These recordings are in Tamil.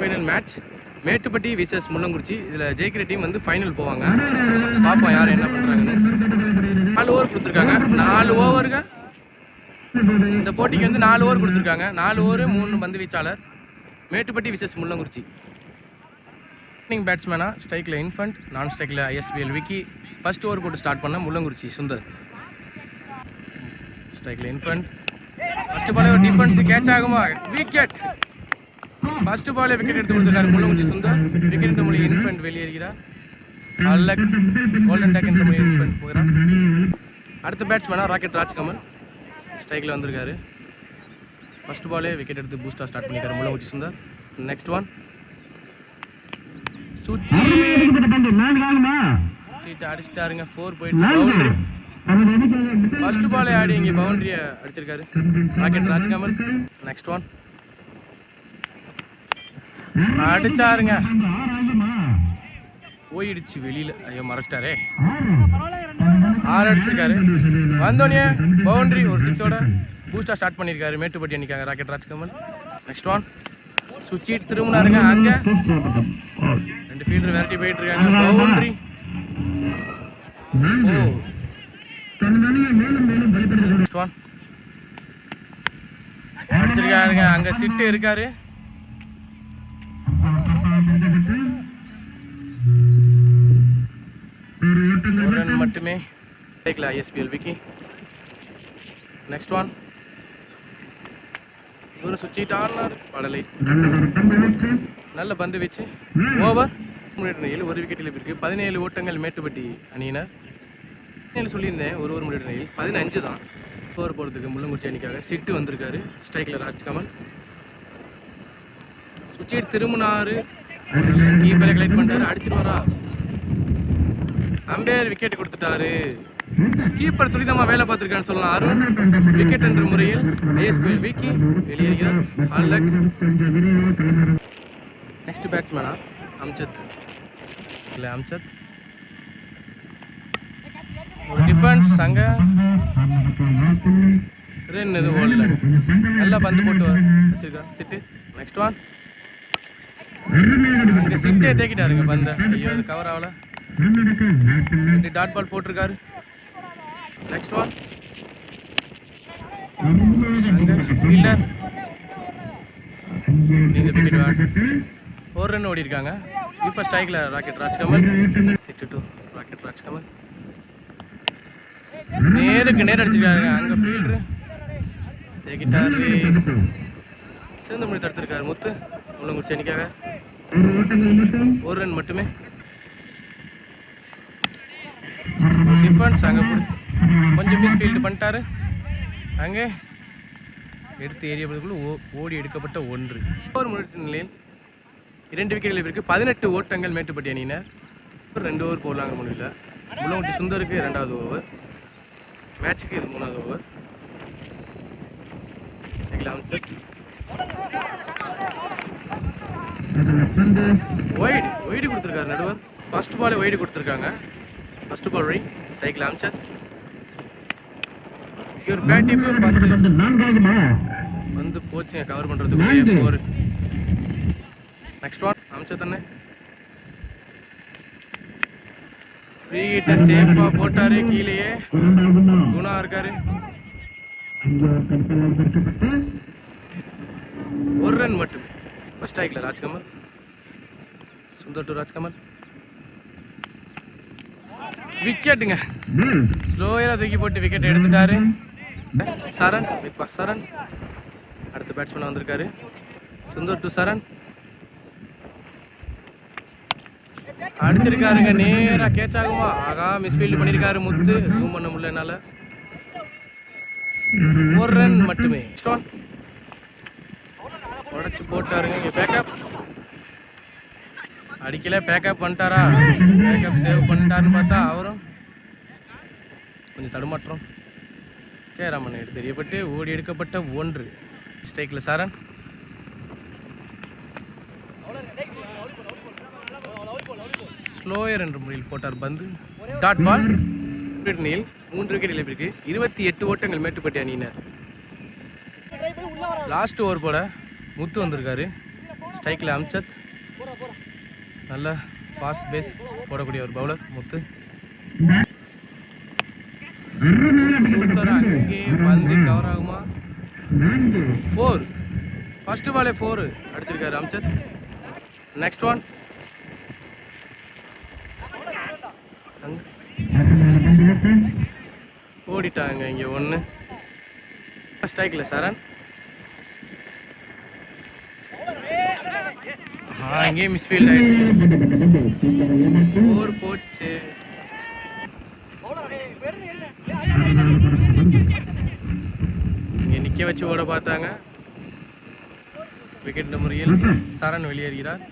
Final match Mettupatti versus Mullankurichi. இதில் ஜெயிக்கிற டீம் வந்து ஃபைனல் போவாங்க. பார்ப்போம் யார் என்ன பண்ணுறாங்கன்னு நாலு ஓவர் கொடுத்துருக்காங்க. நாலு ஓவருங்க இந்த போட்டிக்கு வந்து நாலு ஓவர் கொடுத்துருக்காங்க. நாலு ஓவர் மூணு பந்து வீச்சாளர். மேட்டுப்பட்டி விசஸ் முள்ளங்குறிச்சி. ஓப்பனிங் பேட்ஸ்மேனா ஸ்ட்ரைக்கில் இன்ஃபண்ட் நான் ஸ்ட்ரைக்கில் ஐஎஸ்பிஎல் விக்கி. ஃபர்ஸ்ட் ஓவர் போட்டு ஸ்டார்ட் பண்ண முள்ளங்குறிச்சி சுந்தர். ஸ்ட்ரைக்கில் இன்ஃபண்ட் ஃபஸ்ட்டு பாலே ஒரு டிஃபென்ஸ் கேட்ச் ஆகுமா? விக்கெட் ஃபர்ஸ்ட் பாலே விக்கெட் எடுத்து கொடுத்துருக்காரு முள்ளங்குறிச்சி சுந்தர். விக்கெட் எடுத்த மொழி இன்ஃபண்ட் வெளியேறுகிறார். அல்ல கோல்டன் டேக் என்ற மொழி இன்ஃபண்ட் போகிறார். அடுத்த பேட்ஸ்மேனா ராக்கெட் ராஜ்கமல் ஸ்ட்ரைக்கில் வந்திருக்காரு. ஃபர்ஸ்ட் பாலே விக்கெட் எடுத்து பூஸ்டாக ஸ்டார்ட் பண்ணியிருக்காரு முள்ளங்குறிச்சி சுந்தர். நெக்ஸ்ட் ஒன் சுச்சி சுச்சிட்டு அடிச்சிட்டாருங்க. ஃபோர் போயிடுச்சு. ஃபர்ஸ்ட் பாலே ஆடி இங்கே பவுண்டரியை அடிச்சிருக்காரு. ராக்கெட் ராஜ்கமல் நெக்ஸ்ட் ஒன் அடிச்சாருங்க. போயிடுச்சு வெளியில. ஐயோ மறைச்சிட்டாரே. ஆறு அடிச்சிருக்காரு. வந்தோடனே பவுண்டரி ஒரு சிக்ஸோட பூஸ்டா ஸ்டார்ட் பண்ணியிருக்காரு. மேட்டுப்பட்டி அன்னிக்காங்க ராக்கெட் ராஜ்கமல் நெக்ஸ்ட் ஒன் சுச்சி திரும்பினாருங்க. அங்க ரெண்டு ஃபீல்டர் விரட்டி போயிட்டு இருக்காங்க பவுண்டரி அடிச்சிருக்காருங்க. அங்க சிட்டு இருக்காரு. ஒரு ரன் மட்டுமே கிடைக்கல ஐஎஸ்பிஎல் விக்கி. நெக்ஸ்ட் ஒன் இவரு சுவிட்ச் படலை. நல்ல பந்து வீச்சு. ஓவர் முன்னேற்ற ஒரு விக்கெட் இழப்பிற்கு பதினேழு ஓட்டங்கள் மேட்டுப்பட்டி அணியினர். பதினேழு சொல்லியிருந்தேன் ஒரு ஒரு முன்னேற்ற நிலையில். பதினஞ்சு தான். ஓவர் போகிறதுக்கு முள்ளங்குச்சி அணிக்காக சிட்டு வந்திருக்காரு ஸ்ட்ரைக்கில் ராஜ்கமல். சுச்சிட் திருமணாறு கீப்பரை கலெக்ட் பண்ணிட்டாரு. அடிச்சிருவாரா? அம்பையர் விக்கெட் கொடுத்துட்டாரு. கீப்பர் துரிதமாக வேலை பார்த்துருக்கான்னு சொல்லலாம். அருண் விக்கெட் என்ற முறையில் ஐஎஸ்பிஎல் வீக்கி வெளியேறுகிறார். அல்லக் நெக்ஸ்ட் பேட்ஸ்மேனா அம்சத். இல்லை அம்சத். ஒரு டிஃபென்ஸ் அங்க ரன் எதுவும் ஓடல. நல்லா பந்து போட்டு வர- வச்சிருக்கான் சிட்டு நெக்ஸ்ட் ஒன் அங்க சிட்டே தேக்கிட்டாருங்க பந்த. ஐயோ அது கவர் ஆகல. ரெண்டு டாட் பால் போட்டிருக்காரு. நெக்ஸ்ட் பால் ஃபீல்டர் விக்கெட் ஒரு ரன் ஓடி இருக்காங்க இப்போ ஸ்ட்ரைக்கில் Rocket Rajkamal. Sixty two Rocket Rajkamal. நேருக்கு நேர் அடிச்சிருக்காருங்க அங்கே ஃபீல்டரு தேக்கிட்டாரு. சிறந்த மொழி தடுத்திருக்காரு முத்து. முள்ளங்குறிச்சி அணிக்காக. ஒரு ரன் மட்டுமே. டிஃபென்ஸ் அங்கே பிடிச்சி கொஞ்சம் மிஸ் ஃபீல்டு பண்ணிட்டாரு. அங்கே எடுத்து ஏரியப்படுறதுக்குள்ள ஓ ஓடி எடுக்கப்பட்ட ஒன்று. ஒரு முன்னேற்ற நிலையில் இரண்டு விக்கெட் பிறகு பதினெட்டு ஓட்டங்கள் மேட்டுப்பட்டி அணியினர். ஒரு ரெண்டு ஓவர் போடலாங்க முடியல முள்ளங்குட்டி சுந்தருக்கு ரெண்டாவது ஓவர் மேட்சுக்கு இது மூணாவது ஓவர் ஒயிடு ஒயிடு ஒய்டு கொடுத்துருக்காரு நடுவர். ஃபர்ஸ்ட் பாலே ஒயிடு கொடுத்துருக்காங்க. ஃபர்ஸ்ட் பால் ரை சைக்கிள் அம்சத் இவர் பேட்டிப்பு பந்து வந்து போச்சுங்க கவர் பண்ணுறதுக்கு ஃபோர் நெக்ஸ்ட் ஒன் அம்சத் அண்ணே. ஃப்ரீ ஹிட்ட சேஃபாக போட்டாரு கீழேயே. குணா இருக்காரு. ஒரு ரன் மட்டுமே. ஃபர்ஸ்ட் ஸ்ட்ரைக்கில் ராஜ்கமல். சுந்தர் டு ராஜ்கமல். விக்கெட்டுங்க. ஸ்லோயராக தூக்கி போட்டு விக்கெட் எடுத்துட்டாரு. Saran Big Boss Saran. அடுத்த பேட்ஸ்மேன் வந்திருக்காரு. சுந்தர் டு சரண். அடிச்சிருக்காருங்க நேரா கேட்ச் ஆகுமா? ஆகா மிஸ்ஃபீல்டு பண்ணியிருக்காரு முத்து. ஜூம் பண்ண முடியல என்னால. ஒரு ரன் மட்டுமே. ஸ்டோன். உடச்சு போட்டாருங்க இங்க பேக்கப் அடிக்கல பேக்கப் பண்ணிட்டாரா? பேக்கப் சேவ் பண்ணிட்டாருன்னு பார்த்தா அவரும் கொஞ்சம் தடுமாற்றம். ஜெயராமன் எடுத்து தெரியப்பட்டு ஓடி எடுக்கப்பட்ட ஒன்று. ஸ்ட்ரைக்கில் சாரன் ஸ்லோயர் என்ற முறையில் போட்டார் பந்து. டாட் பால் அணியில் மூன்று விக்கெட் இழப்பிற்கு இருபத்தி எட்டு ஓட்டங்கள் மேட்டுப்பட்டி அணியினர். லாஸ்ட் ஓவர் போட முத்து வந்திருக்காரு. ஸ்ட்ரைக்கில் அம்சத் நல்ல ஃபாஸ்ட் பேஸ் போடக்கூடிய ஒரு பவுலர் முத்து. சூப்பர் அங்கே பந்து கவர் ஆகுமா? ஃபோர் ஃபர்ஸ்ட் பாலே ஃபோர் அடிச்சிருக்காரு அம்சத் நெக்ஸ்ட் ஒன் ஓடிட்டாங்க இங்கே ஒன்று ஸ்ட்ரைக்கில் சரண். ஆ இங்கே மிஸ்ஃபீல்ட் ஆயிடுச்சு. ஃபோர் போச்சு. இங்கே நிற்க வச்சு ஓட பார்த்தாங்க. விக்கெட் நம்பர் ஏழு. சரண் வெளியேறுகிறார்.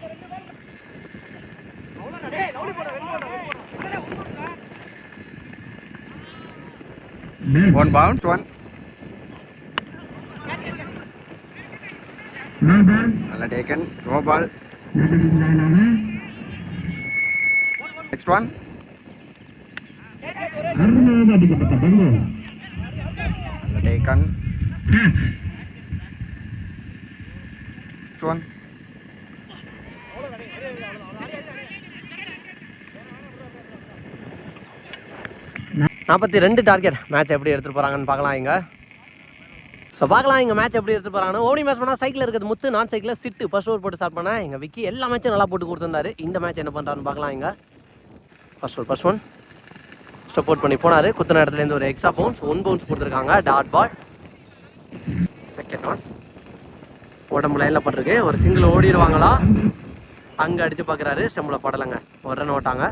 One bounce, one. Well taken. Next one Next one. Well taken. நாற்பத்தி ரெண்டு டார்கெட் மேட்ச் எப்படி எடுத்துகிட்டு போகிறாங்கன்னு பார்க்கலாம் இங்கே ஸோ பார்க்கலாம் எங்கள் மேட்ச் எப்படி எடுத்து போகிறாங்க ஓடி மேட்ச் பண்ணால் சைக்கிள் இருக்குது முத்து நான் சைக்கிளில் சிட்டு. ஃபர்ஸ்ட் ஓவர் போட்டு ஸ்டார்ட் பண்ணேன் எங்கள் விக்கி எல்லா மேட்சும் நல்லா போட்டு கொடுத்துருந்தாரு. இந்த மேட்ச் என்ன பண்ணுறாருன்னு பார்க்கலாம் இங்கே. First over first one support பண்ணி போனார். குத்தின இடத்துலேருந்து ஒரு எக்ஸ்ட்ரா பவுன்ஸ் ஒன் பவுன்ஸ் கொடுத்துருக்காங்க. டாட் பால் செகண்ட் ஒன் உடம்புல லைனில் பட்டிருக்கு. ஒரு சிங்கிள் ஓடிடுவாங்களா? அங்கே அடித்து பார்க்குறாரு செம்மில் படலைங்க. ஒரு ரன் ஓட்டாங்க.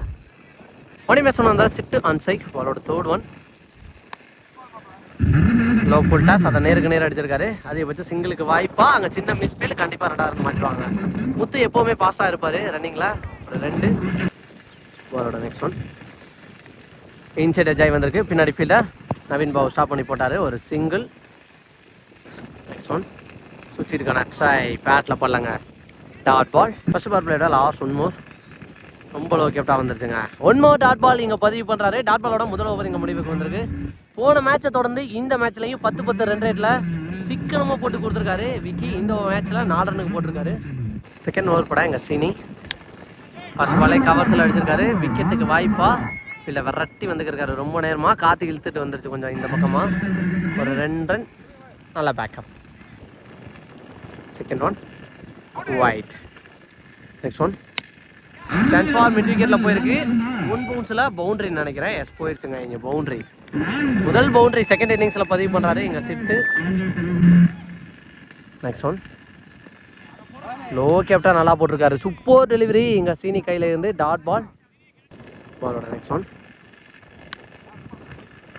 ஒனி மேட்ச் வந்தால் சிட்டு ஆன் சைக் அவரோட third one low full toss அதை நேருக்கு நேர் அடிச்சிருக்காரு. அதிகபட்சம் சிங்கிளுக்கு வாய்ப்பா அங்கே சின்ன மிஸ்பீல் கண்டிப்பாக ரெண்டாயிரம் மாற்றுவாங்க முத்து எப்போவுமே பாஸாக இருப்பார். ரன்னிங்கில் ஒரு ரெண்டு. பாலோட நெக்ஸ்ட் ஒன் இன்சைட் அஜாய் வந்திருக்கு. பின்னாடி ஃபீல்டர் நவீன் பாபு ஸ்டாப் பண்ணி போட்டார். ஒரு சிங்கிள் நெக்ஸ்ட் ஒன் சுற்றிருக்கான ட்ரை பேட்டில் பண்ணலங்க டாட் பால் ஃபர்ஸ்ட் பால் பிளேடா லாஸ்ட் ஒன் மோர் ரொம்ப லோ கேப்டாக வந்துருச்சுங்க. ஒன் மோர் டாட் பால் இங்கே பதிவு பண்ணுறாரு டாட் பாலோட முதல் ஓவர் இங்கே முடிவுக்கு வந்திருக்கு. போன மேட்சை தொடர்ந்து இந்த மேட்ச்லையும் பத்து பத்து ரன் ரேட்டில் சிக்கனமாக போட்டு கொடுத்துருக்காரு. விக்கி இந்த மேட்ச்சில் நாலு ரன்னுக்கு போட்டிருக்காரு. செகண்ட் ஓவர் படம் எங்கள் ஸ்ரீனி ஃபர்ஸ்ட் பாலே கவர்ஸில் அடிச்சிருக்காரு. விக்கெட்டுக்கு வாய்ப்பா. இல்லை விரட்டி வந்துருக்காரு ரொம்ப நேரமாக காற்று இழுத்துட்டு வந்துருச்சு கொஞ்சம் இந்த பக்கமாக ஒரு ரெண்டு ரன் நல்லா backup second one wide next one சன்ஃபார் mid விக்கெட்டில் போயிருக்கு. ஒன் பவுன்ஸில் பவுண்டரி நினைக்கிறேன். எஸ் போயிடுச்சுங்க இங்கே பவுண்டரி முதல் பவுண்டரி செகண்ட் இன்னிங்ஸில் பதிவு பண்ணுறாரு இங்கே சிட்டு நெக்ஸ்ட் ஒன் லோ கேப்டா நல்லா போட்டிருக்காரு. சூப்பர் டெலிவரி இங்கே சீனி கையில் இருந்து டாட் பால் பாலோட நெக்ஸ்ட் ஒன்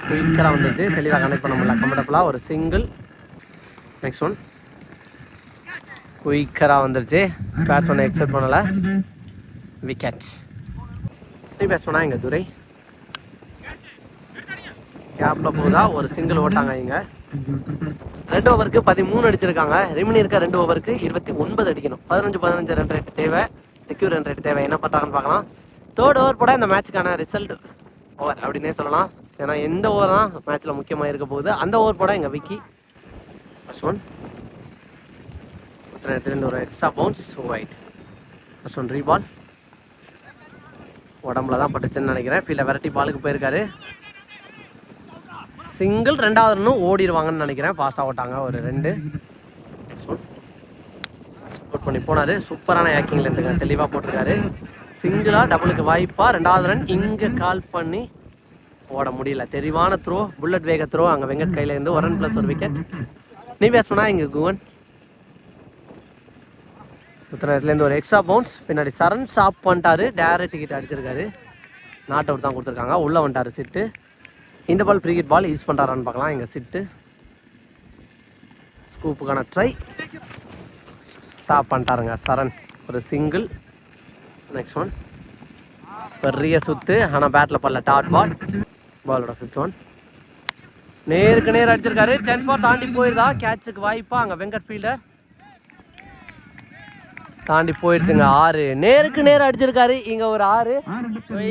குயிக்கராக வந்துச்சு. தெளிவாக கனெக்ட் பண்ண முடியல. கம்ஃபர்டபுளாக ஒரு சிங்கிள் நெக்ஸ்ட் ஒன் குயிக்கராக வந்துருச்சு. பேட்ஸ்மேனை எக்ஸெப்ட் பண்ணலை. விக்கெட் நீ பேட்ஸ்மேனா எங்கள் துரை. கேப்பில் போதா ஒரு சிங்கிள் ஓட்டாங்க இங்கே. ரெண்டு ஓவருக்கு பதிமூணு அடிச்சிருக்காங்க. ரிமினி இருக்க ரெண்டு ஓவருக்கு இருபத்தி ஒன்பது அடிக்கணும். பதினஞ்சு பதினஞ்சு ரன் ரேட் தேவை. செக்யூர் ரன் ரேட் தேவை. என்ன பண்ணுறாங்கன்னு பார்க்கலாம். தேர்ட் ஓவர் போட இந்த மேட்சுக்கான ரிசல்ட் ஓவர் அப்படின்னே சொல்லலாம். ஏன்னா எந்த ஓவர் தான் மேட்ச்சில் முக்கியமாக இருக்க போகுது. அந்த ஓவர் போட எங்கள் விக்கி ஃபஸ்ட் ஒன் இடத்துலேருந்து ஒரு extra bounce wide first one ரீபால் உடம்புல தான் பட்டுச்சுன்னு நினைக்கிறேன். ஃபீல்டில் வெரைட்டி பாலுக்கு போயிருக்காரு. சிங்கிள் ரெண்டாவது ரன்னும் ஓடிடுவாங்கன்னு நினைக்கிறேன். ஃபாஸ்ட்டாக ஓட்டாங்க. ஒரு ரெண்டு. அவுட் பண்ணி போனார். சூப்பரான ஏக்கிங்கில் இருந்துங்க தெளிவாக போட்டிருக்காரு. சிங்கிளாக டபுளுக்கு வாய்ப்பாக ரெண்டாவது ரன் இங்கே கால் பண்ணி ஓட முடியல. தெளிவான த்ரோ புல்லட் வேக த்ரோ அங்கே வெங்கட் கையிலேருந்து ஒரு ரன் ப்ளஸ் ஒரு விக்கெட் நீ பேஸ் இங்கே குவன் உத்தரத்துலேருந்து ஒரு எக்ஸ்ட்ரா பவுன்ஸ் பின்னாடி சரண் ஸ்டாப் பண்ணிட்டாரு. டேரக்ட் டிக்கெட் அடிச்சிருக்காரு. நாட் அவுட் தான் கொடுத்துருக்காங்க. உள்ளே வந்துட்டாரு சிட்டு இந்த பால் கிரிக்கெட் பால் யூஸ் பண்ணுறாரான்னு பார்க்கலாம். இங்கே சிட்டு ஸ்கூப்புக்கான ட்ரை ஸ்டாப் பண்ணிட்டாருங்க சரண். ஒரு சிங்கிள் நெக்ஸ்ட் ஒன் பெரிய சுத்து. ஆனால் பேட்டில் பல்ல டாட் பால் பாலோட ஃபிஃப்த் ஒன் நேருக்கு நேர் அடிச்சிருக்காரு. டென் ஃபோர் தாண்டி போயிருதா? கேட்சுக்கு வாய்ப்பா. அங்கே வெங்கட் ஃபீல்டர் தாண்டி போயிடுச்சுங்க. ஆறு. நேருக்கு நேர் அடிச்சிருக்காரு. இங்க ஒரு ஆறு.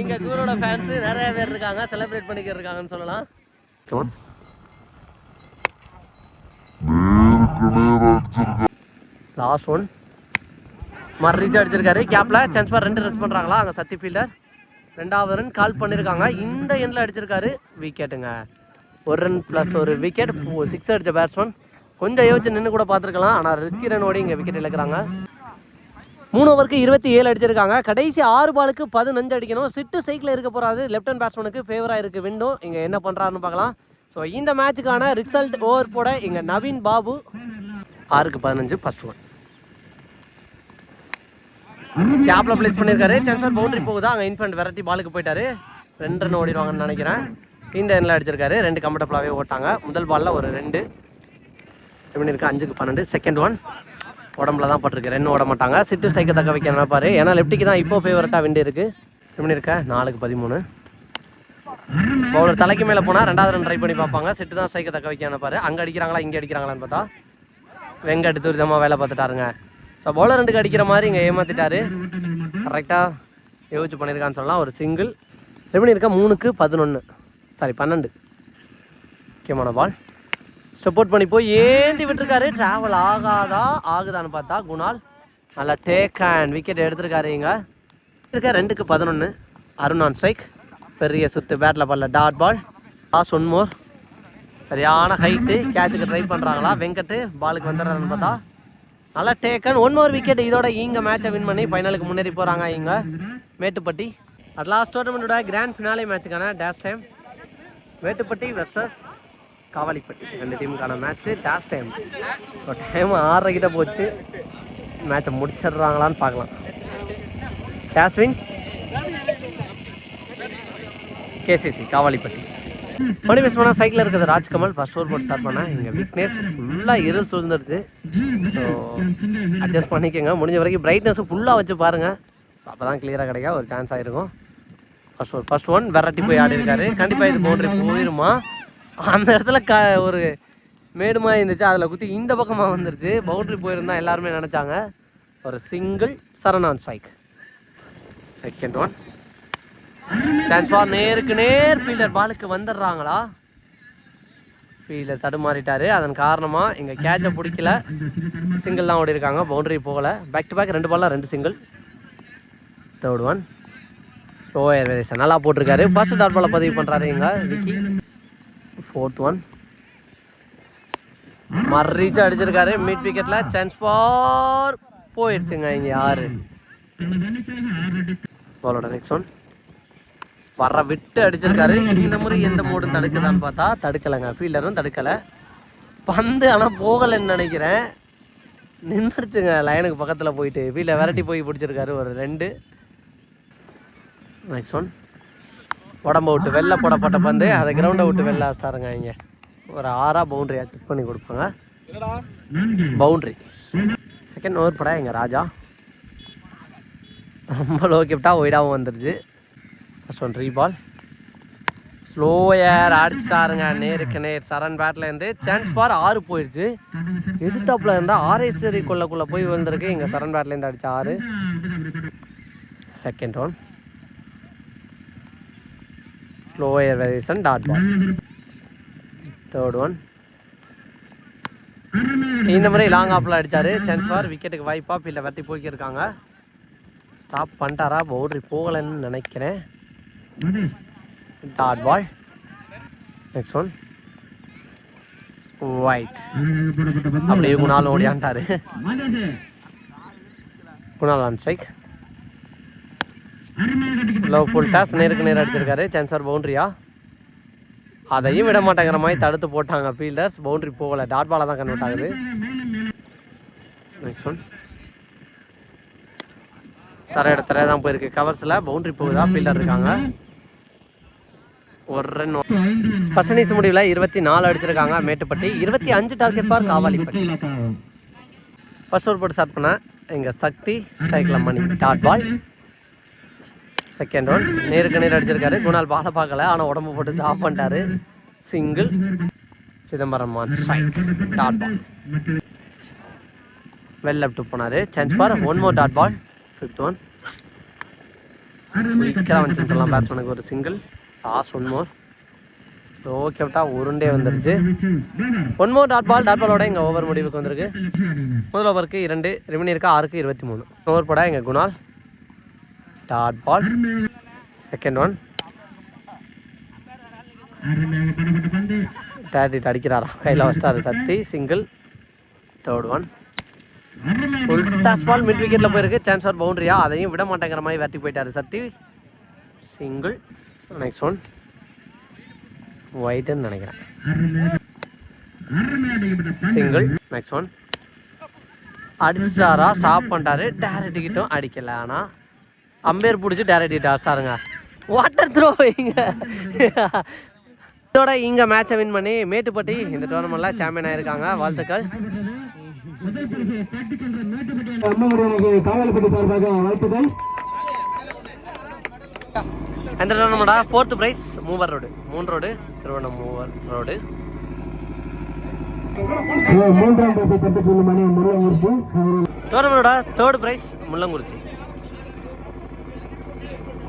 இங்க கூரோட ஃபேன்ஸ் நிறைய பேர் இருக்காங்க. செலிப்ரேட் பண்ணிக்கிட்டு இருக்காங்கன்னு சொல்லலாம் லாஸ்ட் ஒன் மறு ரீச் அடிச்சிருக்காரு. கேப்ல சான்ஸ் ஃபார் ரெண்டு ரெஸ்ட் பண்றாங்களா? அங்க சத்தி ஃபீல்டர் ரெண்டாவது ரன் கால் பண்ணிருக்காங்க. இந்த எண்ணில் அடிச்சிருக்காரு. விக்கெட்டுங்க ஒரு ரன் ப்ளஸ் ஒரு விக்கெட் சிக்ஸ் அடிச்ச பேட்ஸ்மேன் கொஞ்சம் யோசிச்சு நின்று கூட பார்த்துருக்கலாம். ஆனால் ரிஸ்கி ரன் ஓடி இங்கே விக்கெட் இழக்கிறாங்க. மூணு ஓவருக்கு இருபத்தி ஏழு அடிச்சிருக்காங்க. கடைசி ஆறு பாலுக்கு பதினஞ்சு அடிக்கணும். சிட்டு சைக்கிள் இருக்க போறாரு. லெஃப்ட் ஹேண்ட் பேட்ஸ்மேனுக்கு ஃபேவராக இருக்குது விண்டோ. இங்கே என்ன பண்ணுறாருன்னு பார்க்கலாம். ஸோ இந்த மேட்சுக்கான ரிசல்ட் ஓவர் போட இங்கே நவீன் பாபு. ஆறுக்கு பதினஞ்சு ஃபர்ஸ்ட் ஒன் கேப்ல பிளேஸ் பண்ணியிருக்காரு சென்சர் பவுண்டரி போகுதா? அங்கே இன்ஃபண்ட் வெரைட்டி பாலுக்கு போயிட்டாரு. ரெண்டு ரன் ஓடிடுவாங்கன்னு நினைக்கிறேன். இந்த எண்ணில் அடிச்சிருக்காரு. ரெண்டு கம்ஃபர்டபுளாகவே ஓட்டாங்க. முதல் பாலில் ஒரு ரெண்டு. எப்படி இருக்கு? அஞ்சுக்கு பன்னெண்டு. செகண்ட் ஒன் உடம்புல தான் பட்டிருக்கு. ரெண்டு ஓட மாட்டாங்க. சிட்டு ஸ்ட்ரைக்கை தக்க வைக்க நினைப்பாரு ஏன்னா லெஃப்டிக்கு தான் இப்போ ஃபேவரட்டாக விண்டு இருக்கு. எப்படி இருக்க நாலுக்கு பதிமூணு. பவுலர் தலைக்கு மேலே போனால் ரெண்டாவது ரன் ட்ரை பண்ணி பார்ப்பாங்க. சிட்டு தான் ஸ்ட்ரைக்கை தக்க வைக்க நினைப்பாரு அங்கே அடிக்கிறாங்களா இங்கே அடிக்கிறாங்களான்னு பார்த்தா வெங்கட் துரிதமாக வேலை பார்த்துட்டாருங்க. ஸோ பவுலர் ரெண்டுக்கு அடிக்கிற மாதிரி இங்கே ஏமாத்திட்டாரு. கரெக்டாக யோசிச்சு பண்ணியிருக்கான்னு சொல்லலாம். ஒரு சிங்கிள் எப்படி இருக்கா மூணுக்கு பதினொன்று சாரி பன்னெண்டு. முக்கியமான பால் சப்போர்ட் பண்ணி போய் ஏந்தி விட்டுருக்காரு. டிராவல் ஆகாதா ஆகுதான்னு பார்த்தா குணால் நல்லா டேக் அண்ட் விக்கெட் எடுத்திருக்காரு இங்கே. இருக்க ரெண்டுக்கு பதினொன்று அருண் ஆன் ஸ்ட்ரைக் பெரிய சுத்து பேட்டில் பால்ல dot ball last one more சரியான ஹைட்டு கேட்சுக்கு ட்ரை பண்ணுறாங்களா வெங்கட்டு பாலுக்கு வந்துடுறாருன்னு பார்த்தா. நல்லா டேக்கன் ஒன் மோர் விக்கெட் இதோட இங்கே மேட்சை வின் பண்ணி ஃபைனலுக்கு முன்னேறி போகிறாங்க இங்கே. மேட்டுப்பட்டி. அட் லாஸ்ட் டோர்னமெண்ட்டோட grand finale மேட்சுக்கான toss time Mettupatti versus Kavalipatti. ரெண்டு டீமுக்கான மேட்ச்சு டாஸ் டைம் இப்போ டைம் ஆறரை கிட்ட போச்சு மேட்சை முடிச்சிடுறாங்களான்னு பார்க்கலாம். Toss win KCC Kavalipatti. மணி மிஸ் பண்ணால் சைக்கிள் இருக்கிறது ராஜ்கமல். ஃபர்ஸ்ட் ஓவர் போட்டு ஸ்டார்ட் பண்ணேன். இங்கே வீக்னஸ் ஃபுல்லாக இருள் சூழ்ந்துருச்சு. ஸோ அட்ஜஸ்ட் பண்ணிக்கோங்க. முடிஞ்ச வரைக்கும் பிரைட்னஸ் ஃபுல்லாக வச்சு பாருங்கள் ஸோ அப்போ தான் கிளியராக கிடைக்கா ஒரு சான்ஸ் ஆகிருக்கும் first one first one variety போய் ஆடி இருக்காரு கண்டிப்பாக இது பவுண்டரி போயிருமா? அந்த இடத்துல க ஒரு மேடுமா இருந்துச்சு அதில் குத்தி இந்த பக்கமாக வந்துருச்சு. பவுண்டரி போயிருந்தா எல்லாருமே நினச்சாங்க. ஒரு single சரணான் strike second one chance for நேருக்கு நேர் ஃபீல்டர் பாலுக்கு வந்துடுறாங்களா? ஃபீல்டர் தடுமாறிட்டார். அதன் காரணமாக இங்கே கேட்சை பிடிக்கல. சிங்கிள் தான் ஓடி இருக்காங்க பவுண்டரி போகல. பேக் டு பேக் ரெண்டு பால்லாம் ரெண்டு single third one slow airways நல்லா போட்டிருக்காரு. ஃபர்ஸ்ட் டாட் பாலை பதிவு பண்ணுறாரு எங்கள் விக்கி ஃபோர்த் ஒன் மர்ரீச்சு அடிச்சிருக்காரு. மிட் விக்கெட்ல சான்ஸ் ஃபார் போயிடுச்சுங்க இங்க ஆறு பாலோட நெக்ஸ்ட் ஒன் வர விட்டு அடிச்சிருக்காரு. இந்த முறை எந்த மூடும் தடுக்குதான்னு பார்த்தா தடுக்கலைங்க. ஃபீல்டரும் தடுக்கலை. பந்து ஆனால் போகலைன்னு நினைக்கிறேன். நின்றுச்சுங்க. லைனுக்கு பக்கத்தில் போயிட்டு. ஃபீல்டை விரட்டி போய் பிடிச்சிருக்காரு. ஒரு ரெண்டு. நெக்ஸ்ட் ஒன் உடம்ப விட்டு வெளில போடப்பட்ட பந்து அதை கிரவுண்டை விட்டு வெளில அடிச்சாருங்க இங்கே. ஒரு ஆறா பவுண்டரியாக செக் பண்ணி கொடுப்பாங்க. பவுண்ட்ரி செகண்ட் ஓவர் படா எங்கள் ராஜா? ரொம்ப லோ கிப்டா ஒய்டாவும் வந்துருச்சு. ஃபஸ்ட் ஒன் ரீபால் ஸ்லோ ஏர் அடிச்சிட்டாருங்க நேருக்கு நேர் சரண் பேட்லேருந்து சான்ஸ் ஃபார் ஆறு போயிடுச்சு எதிர்த்தாப்பில் இருந்தால் ஆரேஸ்வரி கொள்ளக்குள்ளே போய் விழுந்திருக்கு. இங்கே சரண் பேட்லேருந்து அடித்த ஆறு. Second one slow air variation dot ball third one இந்த முறை லாங் ஆப்பில் அடித்தார் சான்ஸ் ஃபார் விக்கெட்டுக்கு வாய்ப்பா இல்லை வெட்டி போய்க்கிருக்காங்க ஸ்டாப் பண்ணிட்டாரா பவுண்டரி போகலைன்னு நினைக்கிறேன். Dot ball next one wide அப்படியே Kunal ஓடியான்ட்டாரு Kunal on strike low full toss நேருக்கு நேர் அடிச்சிருக்காரு. சான்ஸ் பவுண்ட்ரியா பவுண்டரியா அதையும் விட மாட்டேங்கிற மாதிரி தடுத்து போட்டாங்க ஃபீல்டர்ஸ் பவுண்டரி போகலை. டாட் பாலாக தான் கன்வெர்ட் ஆகுது. நெக்ஸ்ட் ஒன் தரையோட தரையை தான் போயிருக்கு. கவர்ஸில் பவுண்டரி போகுதா? ஃபீல்டர் இருக்காங்க. ஒரு ரன் பசனீஸ் முடிவில் இருபத்தி நாலு அடிச்சிருக்காங்க. மேட்டுப்பட்டி. இருபத்தி அஞ்சு டார்கெட் பார் காவாலிப்பட்டி. ஃபர்ஸ்ட் ஒரு போட்டு ஸ்டார்ட் பண்ண. எங்கள் சக்தி ஸ்ட்ரைக்கில் Mani dot ball second one நேருக்கு நேர் அடிச்சிருக்காரு. குணால் பாலை பார்க்கல. ஆனால் உடம்பு போட்டு ஸ்டாப் பண்ணிட்டாரு. Single Chidambaram strike dot ball well left போனாரு. Chance for one more dot ball fifth one குயிக்காக வந்துச்சுலாம் பேட்ஸ்மேனுக்கு ஒரு single last one more okay விட்டா உருண்டே வந்துருச்சு. One more dot ball dot பாலோட எங்கள் ஓவர் முடிவுக்கு வந்திருக்கு. முதல் ஓவருக்கு இரண்டு ரிமினியருக்கு ஆறுக்கு இருபத்தி மூணு. ஓவர் போட எங்கள் Kunal. Dot ball second one டேட்டிட் அடிக்கிறாரா? கையில் வச்சிட்டாரு Sathi. Single third one full toss ball mid விக்கெட்டில் போயிருக்கு. சான்ஸ் ஃபார் பவுண்டரியா அதையும் விட மாட்டேங்கிற மாதிரி வெட்டி போயிட்டாரு சத்தி. சிங்கிள் நெக்ஸ்ட் ஒன் ஒயிட்டுன்னு நினைக்கிறேன். சிங்கிள் நெக்ஸ்ட் ஒன் அடிச்சிட்டாரா ஸ்டாப் பண்ணிட்டாரு. டேரக்ட் கிட்டும் அடிக்கல. ஆனால் அம்பேர் பிடிச்சி டேரக்ட் அடிச்சிட்டாருங்க வாட்டர் த்ரோ இங்க இதோட இங்க மேட்சை வின் பண்ணி மேட்டுப்பட்டி இந்த டோர்னமெண்ட்ல சாம்பியன் ஆயிருக்காங்க. வாழ்த்துக்கள். அந்த டோர்னமெண்டா ஃபோர்த் பிரைஸ் மூவர் ரோடு மூணு ரோடு திருவண்ணம் மூவர் ரோடு டோர்னமெண்டோட தேர்ட் பிரைஸ் முள்ளங்குறிச்சி.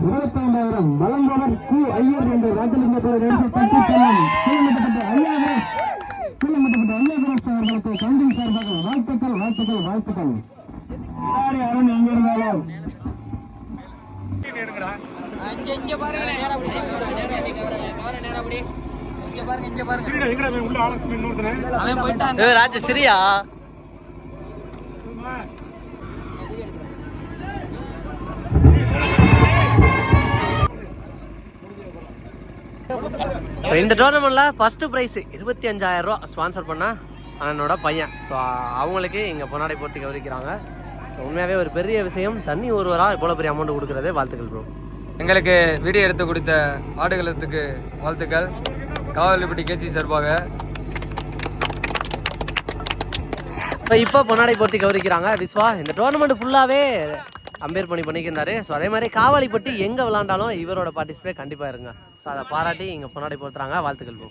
இருபத்தைந்தாயிரம் வழங்குவர் கு ஐயர் என்ற ராஜலிங்க பிள்ளை கீழமிட்டப்பட்ட ஐயாயிரம் கீழமிட்டப்பட்ட ஐயாயிரம் அவர்களுக்கு கண்டின் சார்பாக வாழ்த்துக்கள் வாழ்த்துக்கள் வாழ்த்துக்கள். யார் யாரும் எங்க இருந்தாலும். ஏய், ராஜ சரியா? இப்போ இந்த டோர்னமெண்ட்ல ஃபர்ஸ்ட் ப்ரைஸ் இருபத்தி அஞ்சாயிரம் ரூபா ஸ்பான்சர் பண்ண அண்ணனோட பையன். ஸோ அவங்களுக்கு இங்கே பொன்னாடை கவனிக்கிறாங்க So, உண்மையாகவே ஒரு பெரிய விஷயம். தண்ணி ஒருவரா இவ்வளோ பெரிய அமௌண்ட் கொடுக்குறதே. வாழ்த்துக்கள் ப்ரோ எங்களுக்கு வீடியோ எடுத்து கொடுத்த ஆடுகளத்துக்கு வாழ்த்துக்கள். காவலிப்பட்டி கேசி சார்பாக. இப்போ இப்போ பொன்னாடை போட்டி கௌரிக்கிறாங்க விஸ்வா இந்த டோர்னமெண்ட் ஃபுல்லாகவே அம்பேர் பண்ணி பண்ணிக்கிருந்தாரு. ஸோ அதே மாதிரி காவாலிப்பட்டி எங்கே விளாண்டாலும் இவரோட பார்ட்டிசிபேட் கண்டிப்பாக இருங்க. ஸோ அதை பாராட்டி இங்கே பொன்னாடை போட்டுறாங்க. வாழ்த்துக்கள் bro.